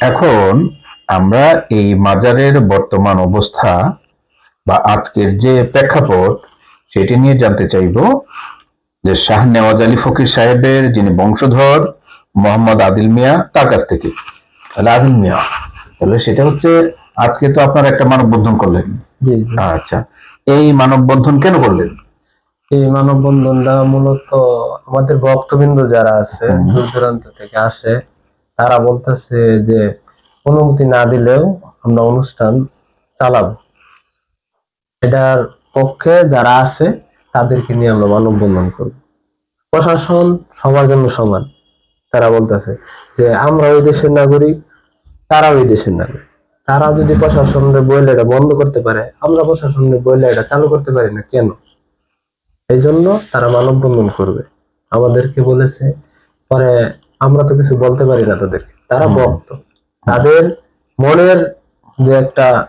এখন আমরা এই মাজারের বর্তমান অবস্থা বা আজকের যে প্রেক্ষাপট সেটি নিয়ে জানতে চাইব যে শাহ নেওয়াজ আলী ফকির সাহেবের যিনি বংশধর মোহাম্মদ আদিল মিয়া তার কাছ থেকে। তাহলে আদিল মিয়া তাহলে সেটা হচ্ছে আজকে তো আপনারা একটা মানববন্ধন করলেন। আচ্ছা এই মানববন্ধন কেন করলেন? এই মানববন্ধনটা মূলত আমাদের ভক্তবৃন্দ যারা আছে দূর দূরান্ত থেকে আসে তারা বলতেছে যে অনুমতি না দিলেও আমরা অনুষ্ঠান চালাবো। এটার পক্ষে যারা আছে, তাদেরকে নিয়ে আমরা মানববন্ধন করব। প্রশাসন সবার জন্য সমান। তারা বলতেছে যে, আমরা ওই দেশের নাগরিক তারা ওই দেশের নাগরিক। তারা যদি প্রশাসনের বইলে এটা বন্ধ করতে পারে, আমরা প্রশাসনের বইলে এটা চালু করতে পারি না কেন? এই জন্য তারা মানববন্ধন করবে। আমাদেরকে বলেছে, পরে আমরা তো কিছু বলতে পারি না তাদেরকে। তারা ভক্ত। তাদের মনের যে একটা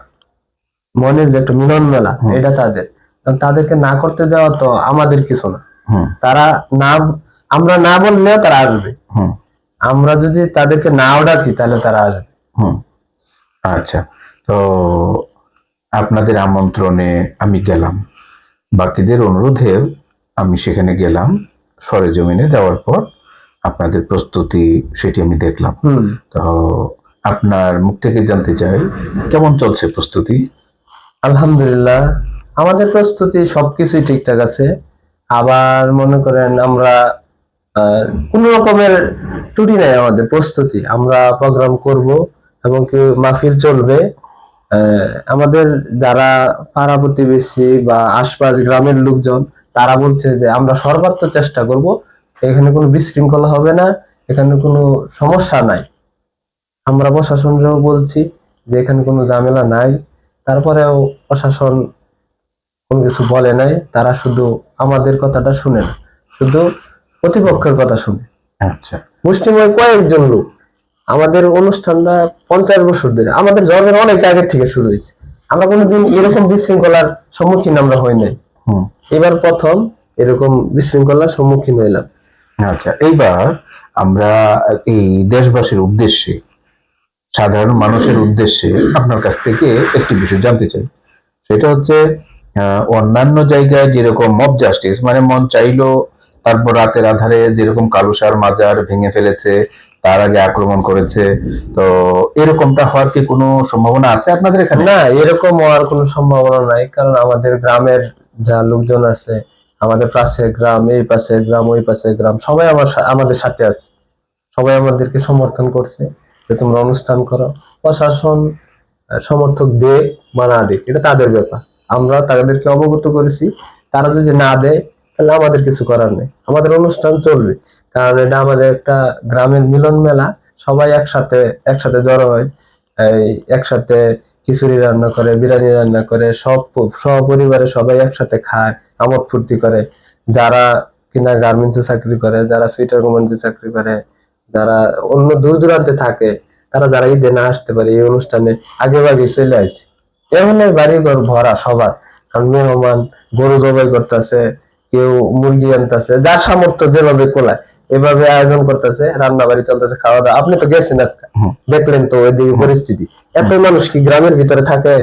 মনের যে একটা মিলন মেলা এটা তাদের। তাদেরকে না করতে দেওয়া তো আমাদের কিছু না। তারা না আমরা না বললেও তারা আসবে। আমরা যদি তাদেরকে নাও ডাকি তাহলে তারা আসবে। আচ্ছা। তো আপনাদের আমন্ত্রণে আমি গেলাম। বাকিদের অনুরোধে আমি সেখানে গেলাম সরেজমিনে যাওয়ার পর। আপনাদের প্রস্তুতি সেটি আমি দেখলাম। তো আপনার মুখ থেকে জানতে চাই কেমন চলছে প্রস্তুতি? আলহামদুলিল্লাহ আমাদের প্রস্তুতি সবকিছুই ঠিকঠাক আছে। আবার মনে করেন আমরা কোনো রকমের ত্রুটি নাই আমাদের প্রস্তুতি। আমরা প্রোগ্রাম করব এবং কি মাহফিল চলবে। আহ, আমাদের যারা পাড়া প্রতিবেশী বা আশপাশ গ্রামের লোকজন তারা বলছে যে আমরা সর্বাত্মক চেষ্টা করব এখানে কোনো বিশৃঙ্খলা হবে না এখানে কোনো সমস্যা নাই। আমরা প্রশাসনকেও বলছি যে এখানে কোনো ঝামেলা নাই তারপরেও প্রশাসন কোনো কিছু বলে নাই তারা শুধু আমাদের কথাটা শুনে না শুধু প্রতিপক্ষের কথা শুনে। আচ্ছা। মুসলিমের কয়েকজন লোক আমাদের অনুষ্ঠানটা পঞ্চাশ বছর ধরে আমাদের জন্মের অনেক আগের থেকে শুরু হয়েছে। আমরা কোনোদিন এরকম বিশৃঙ্খলার সম্মুখীন আমরা হই নাই। এবার প্রথম এরকম বিশৃঙ্খলার সম্মুখীন হইলাম। আচ্ছা এইবার আমরা এই দেশবাসীর উদ্দেশ্যে সাধারণ মানুষের উদ্দেশ্যে আপনার কাছ থেকে একটি বিষয় জানতে চাই। সেটা হচ্ছে অন্যান্য জায়গায় যেরকম মব জাস্টিস মানে মন চাইলো তারপর রাতের আধারে যেরকম কালুসার মাজার ভেঙে ফেলেছে তার আগে আক্রমণ করেছে তো এরকমটা হওয়ার কি কোনো সম্ভাবনা আছে আপনাদের এখানে? না এরকম হওয়ার কোনো সম্ভাবনা নাই কারণ আমাদের গ্রামের যা লোকজন আছে আমাদের পাশে গ্রাম, এই পাশে গ্রাম, ওই পাশে গ্রাম, সবাই আমার আমাদের সাথে আছে। সবাই আমাদেরকে সমর্থন করছে যে তোমরা অনুষ্ঠান করো। প্রশাসন সমর্থক দেখ বা না দেখ এটা তাদের ব্যাপার। আমরা তাদেরকে অবগত করেছি। তারা যদি না দেয়, তাহলে আমাদের কিছু করার নেই। আমাদের অনুষ্ঠান চলবে। কারণ এটা আমাদের একটা গ্রামের মিলন মেলা। সবাই একসাথে একসাথে জড়ো হয়। একসাথে খিচুড়ি রান্না করে, বিরিয়ানি রান্না করে, সব সপরিবারে সবাই একসাথে খায়। আমোদ ফুর্তি করে যারা কিনা গার্মেন্টসে চাকরি করে যারা সুইটার গার্মেন্টসে চাকরি করে যারা অন্য দূর দূরান্তে থাকে তারা যারা ঈদে না আসতে পারে এই অনুষ্ঠানে আগে ভাগে চলে আসে। এখন এই বাড়ি ঘর ভরা সবার। কারণ মেহমান গরু জবাই করতেছে কেউ মুরগি আনতেছে যার সামর্থ্য যেভাবে কোলায় এভাবে আয়োজন করতেছে রান্না বাড়ি চলতেছে খাওয়া দাওয়া আপনি তো গেছেন আজকে। দেখলেন তো ওইদিকে পরিস্থিতি। এত মানুষ কি গ্রামের ভিতরে থাকে?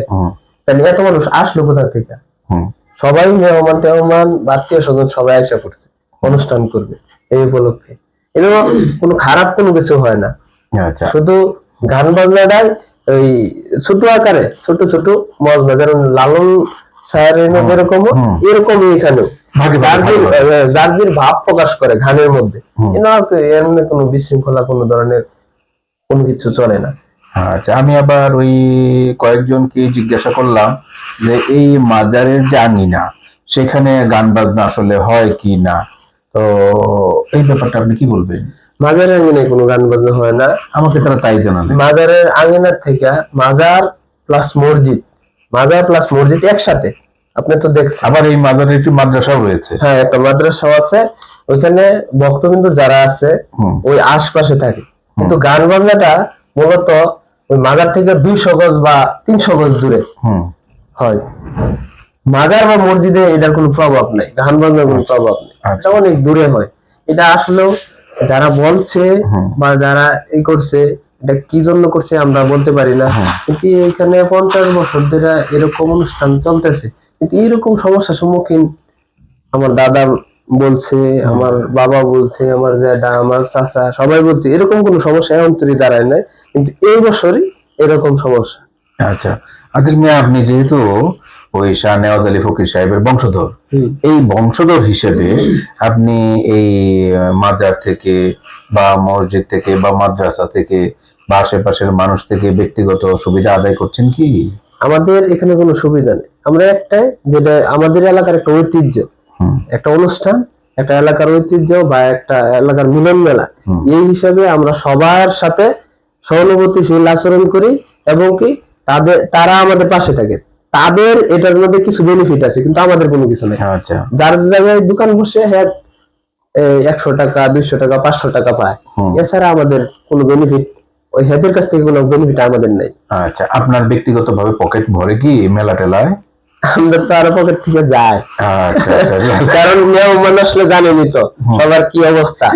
তাহলে এত মানুষ আসলো কোথা থেকে? হুম। সবাই মেহমান টেহমান আত্মীয় স্বজন সবাই আসা করছে অনুষ্ঠান করবে এই উপলক্ষে। এরকম কোনো খারাপ কোনো কিছু হয় না। আচ্ছা। শুধু গান বাজনাটাই ওই ছোট আকারে ছোট ছোট মজ বাজার লালন হুম, যেরকম হুম। এরকমই এখানেও জার্জির ভাব প্রকাশ করে গানের মধ্যে। এমনি কোনো বিশৃঙ্খলা কোনো ধরনের কোনো কিছু চলে না। আচ্ছা আমি আবার ওই কয়েকজনকে জিজ্ঞাসা করলাম যে এই মাজারের যে আঙিনা সেখানে গান বাজনা আসলে হয় কি না? তো এই ব্যাপারটা আপনি কি বলবেন? মাজারের আঙিনায় কোনো গান বাজনা হয় না। আমাকে তারা তাই জানালেন মাজারের আঙিনার থেকে মাজার প্লাস মসজিদ মাজার প্লাস মসজিদ একসাথে। আপনি তো দেখছেন। আবার এই মাজারের একটি মাদ্রাসাও রয়েছে। হ্যাঁ একটা মাদ্রাসাও আছে। ওইখানে ভক্তবিন্দু যারা আছে ওই আশপাশে থাকে। কিন্তু গান বাজনাটা মূলত ওই মাজার থেকে দুইশো গজ বা তিনশো গজ দূরে। হয়। মাজার বা মসজিদে এটার কোনো প্রভাব নেই গান বাজনার কোনো প্রভাব নেই। আচ্ছা। এটা অনেক দূরে হয়। এটা আসলেও যারা বলছে বা যারা এই করছে এটা কি জন্য করছে আমরা বলতে পারি না। হ্যাঁ। কিন্তু এখানে পঞ্চাশ বছর ধরে এরকম অনুষ্ঠান চলতেছে। কিন্তু এরকম সমস্যার সম্মুখীন আমার দাদা বলছে আমার বাবা বলছে আমার জ্যাঠা আমার চাচা সবাই বলছে এরকম কোনো সমস্যা এখন তৈরি দাঁড়ায় নাই। কিন্তু এই বছরই এরকম সমস্যা। আচ্ছা আদিল মিয়া আপনি যেহেতু ওই শাহ নেওয়াজ আলী ফকির সাহেবের বংশধর এই বংশধর হিসেবে আপনি এই মাজার থেকে বা মসজিদ থেকে বা মাদ্রাসা থেকে বা আশেপাশের মানুষ থেকে ব্যক্তিগত সুবিধা আদায় করছেন কি? আমাদের এখানে কোনো সুবিধা নেই। আমরা একটাই যেটা আমাদের এলাকার একটা ঐতিহ্য একটা অনুষ্ঠান একটা এলাকার ঐতিহ্য বা একটা এলাকার মিলন মেলা। এই হিসাবে আমরা সবার সাথে সহানুভূতিশীল আচরণ করি এবং কি তাদের তারা আমাদের পাশে থাকে। তাদের এটার মধ্যে কিছু বেনিফিট আছে কিন্তু আমাদের কোনো কিছু নেই। আচ্ছা। যার জায়গায় দোকান বসে হ্যাঁ একশো টাকা দুইশো টাকা পাঁচশো টাকা পায় এছাড়া আমাদের কোনো বেনিফিট ওই হেদের কাছ থেকে কোনো বেনিফিট আমাদের নেই। আচ্ছা আপনার ব্যক্তিগত ভাবে পকেট ভরে কি মেলা টেলায়? আমরা তো আরও পকেট থেকে যাই। আচ্ছা আচ্ছা কারণ মেহমান আসলে জানেনি তো। সবার কি অবস্থা।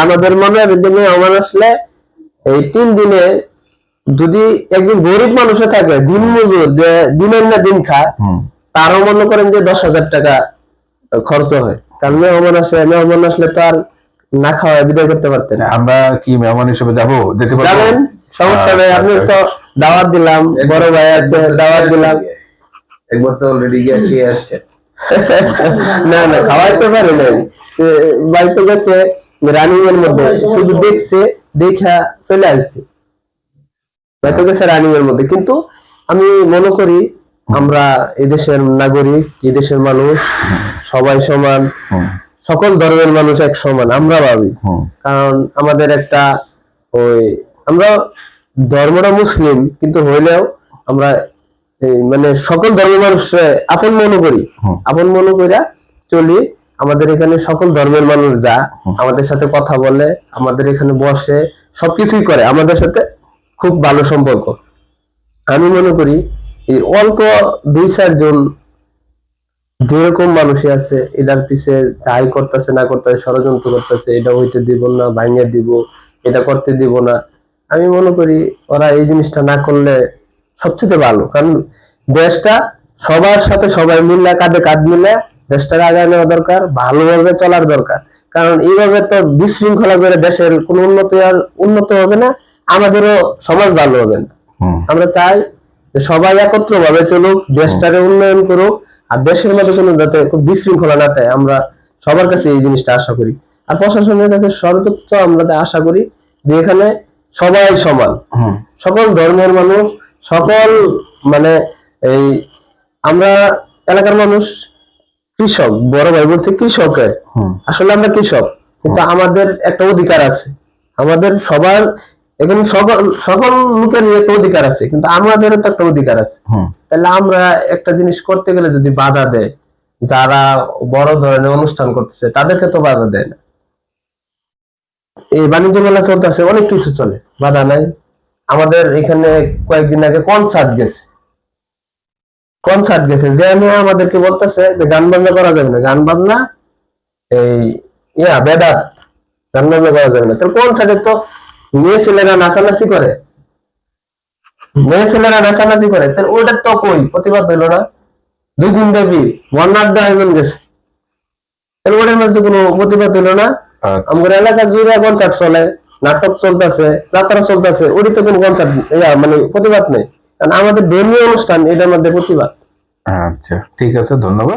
আমাদের মনে হয় যে মেহমান আসলে এই তিন দিনে যদি একজন গরিব মানুষে থাকে দিন মজুর যে দিনের না দিন খায় তারও মনে করেন যে দশ হাজার টাকা খরচ হয়। কারণ মেহমান আসে মেহমান আসলে তো আর না খাওয়া বিদায় করতে পারতেন আমরা কি মেহমান হিসেবে যাব? যেতে পারব। যাবেন? সমস্যা নেই। আপনি তো দাওয়াত দিলাম বড় ভাই আছে দাওয়াত দিলাম। একবার তো অলরেডি গিয়ে খেয়ে আসছে। না না খাওয়াইতে পারে নাই। বাড়িতে গেছে রানিং এর মধ্যে শুধু দেখছে দেখা চলে আসছে। বাড়িতে গেছে রানিং এর মধ্যে। কিন্তু আমি মনে করি আমরা এদেশের নাগরিক এদেশের মানুষ সবাই সমান। সকল ধর্মের মানুষ এক সমান আমরা ভাবি। কারণ আমাদের একটা ওই আমরা ধর্মটা মুসলিম কিন্তু হইলেও আমরা এই মানে সকল ধর্মের মানুষ আপন মনে করি। আপন মনে কইরা চলি। আমাদের এখানে সকল ধর্মের মানুষ যা আমাদের সাথে কথা বলে আমাদের এখানে বসে সবকিছুই করে। আমাদের সাথে খুব ভালো সম্পর্ক। আমি মনে করি এই অল্প দুই চারজন যেরকম মানুষই আছে এটার পিছে যাই করতেছে না করতেছে ষড়যন্ত্র করতেছে এটা হইতে দিব না ভাঙিয়ে দিব এটা করতে দিব না। আমি মনে করি ওরা এই জিনিসটা না করলে সবচেয়ে ভালো। কারণ দেশটা সবার সাথে সবাই মিলে কাঁধে কাঁধ মিলে দেশটাকে আগায় নেওয়া দরকার ভালোভাবে চলার দরকার। কারণ এইভাবে তো বিশৃঙ্খলা করে দেশের কোনো উন্নতি আর উন্নত হবে না আমাদেরও সমাজ ভালো হবে না। আমরা চাই সবাই একত্র ভাবে চলুক দেশটাকে উন্নয়ন করুক আর দেশের মধ্যে কোনো যাতে খুব বিশৃঙ্খলা না থাকে আমরা সবার কাছে এই জিনিসটা আশা করি। আর প্রশাসনের কাছে সর্বোচ্চ আমরা আশা করি যে এখানে সবাই সমান। সকল ধর্মের মানুষ সকল মানে এই আমরা এলাকার মানুষ কৃষক বড় ভাই বলছে কৃষকের। আসলে আমরা কৃষক কিন্তু আমাদের একটা অধিকার আছে। আমাদের সবার এখানে সকল সকল লোকের একটা অধিকার আছে কিন্তু আমাদেরও তো একটা অধিকার আছে। তাহলে আমরা একটা জিনিস করতে গেলে যদি বাধা দেয় যারা বড় ধরনের অনুষ্ঠান করতেছে তাদেরকে তো বাধা দেয় না। এই বাণিজ্য মেলা চলতেছে অনেক কিছু চলে বাধা নাই। আমাদের এখানে কয়েকদিন আগে কনসার্ট গেছে। কনসার্ট গেছে আমি আমাদেরকে বলতেছে যে গান বাজনা করা যাবে না। গান বাজনা এই ইয়া বেদাত গান বাজনা করা যাবে না। তাহলে কনসার্টে তো মেয়ে ছেলেরা নাচানাচি করে। মেয়ে ছেলেরা নাচানাচি করে। তাহলে ওটা তো কই? প্রতিবাদ হইল না। দুই দিন ব্যাপী বর্ণাঢ্য আয়োজন গেছে। তাহলে ওটার মধ্যে কোনো প্রতিবাদ হইল না। আচ্ছা। আমাদের এলাকা জুড়ে কনসার্ট চলে নাটক চলতেছে যাত্রা চলতেছে ওটিতে কোনো কনসার্ট মানে প্রতিবাদ নেই। আমাদের ধর্মীয় অনুষ্ঠান এটার মধ্যে প্রতিবাদ। আচ্ছা ঠিক আছে ধন্যবাদ।